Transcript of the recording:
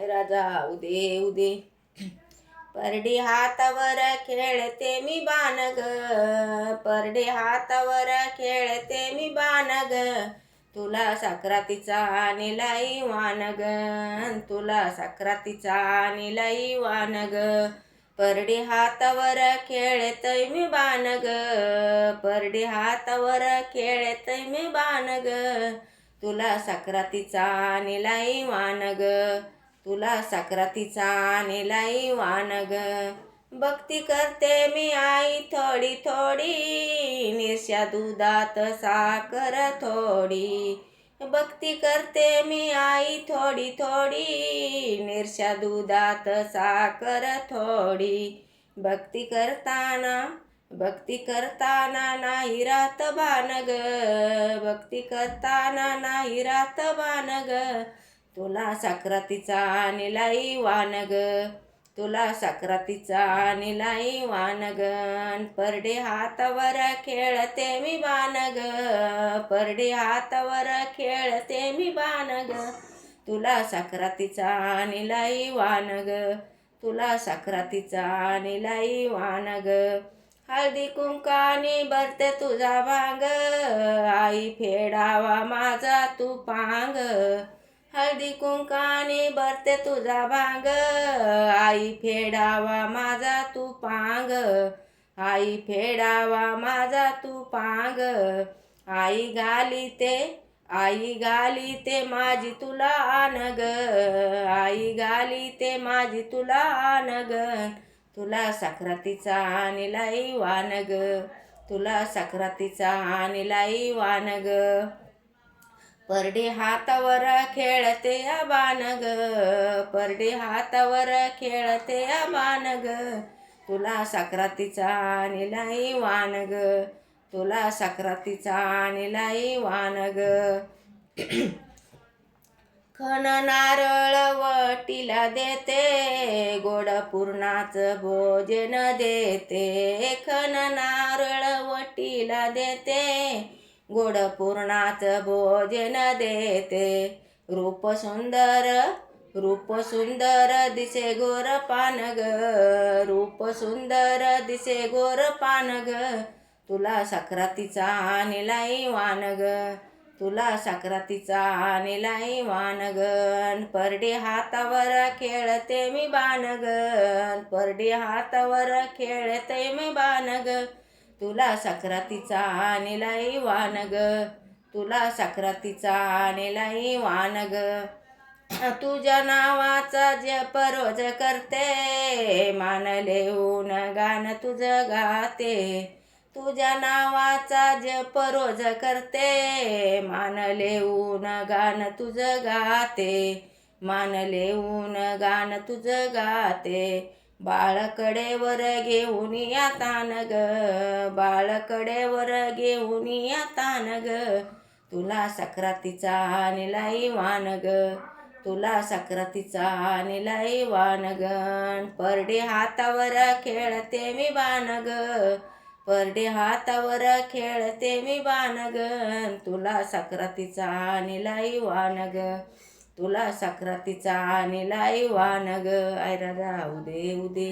राजा उदे उदे. परडी हातावर खेळते मी बाण ग परडी हातावर खेळते मी बाण तुला साखरातीचा निलाई वानग. ग तुला साखरातीचा निलाई वानग. ग परडी हातावर खेळतय मी बानग परडी हातावर खेळतय मी बानग तुला साखरातीचा निलाई वानग. ग तुला साखरातीचा निलाई वान भक्ती करते मी आई थोडी थोडी. निरशा दुधात साखर थोडी. भक्ती करते मी आई थोडी थोडी. निरशा दुधात साखर थोडी. भक्ती करताना भक्ती करताना नाही रात भान भक्ती करताना नाही रात भान ग तुला साखरातीचा निलाई वान तुला साखरातीचा निलाई वान ग परडे हातावर खेळते मी बानग. ग परडे हातावर खेळते मी बानग. ग तुला साखरातीचा निलाई वानग. ग तुला साखरातीचा निलाई वानग. हळदी कुंकाने भरते तुझा भांग आई फेडावा माझा तू पांग. हळदी कुंकाने भरते तुझा भांग. आई फेडावा माझा तू पांग. आई फेडावा माझा तू पांग. आई घाली ते आई गाली ते माझी तुला आनग. आई गाली ते माझी तुला आनग. ग तुला साखरातीचा निलाई वानग. ग तुला साखरातीचा निलाई वानग. परडे हातावर खेळते या बाण परडे हातावर खेळते या बाण तुला साखरातीचा निलाई वान तुला साखरातीचा निलाई वानग. ग खण नारळ वटीला देते गोड पूर्णाच भोजन देते. खण नारळ वटीला देते गोड पूर्णाचं भोजन देते. रूप सुंदर रूप सुंदर दिसे गोर पान ग रूप सुंदर दिसे गोर पान ग तुला सक्रातीचा निलाई वान ग तुला सक्रातीचा निलाई वान गण परडे हातावर खेळते मी बाण गण परडे हातावर खेळते मी बाण ग तुला साखरातीचा निलाई वान ग तुला साखरातीचा निलाई वान ग तुझ्या नावाचा जप रोज करते. मान ऊन गाणं तुझं गाते. तुझ्या नावाचा जप रोज करते. मान ऊन गाणं तुझं गाते. मान लिहून गाणं तुझं गाते. बाळकडेवर घेऊन या तान ग बाळकडेवर घेऊन या तान ग तुला सक्रातीचा निलाई वान ग तुला सक्रातीचा निलाई वान गण परडे हातावर खेळते मी बाण ग परडे हातावर खेळते मी बाण गण तुला सक्रातीचा निलाई वान ग तुला सक्रातीचा निलाई वान ग आय राजा उदे उदे.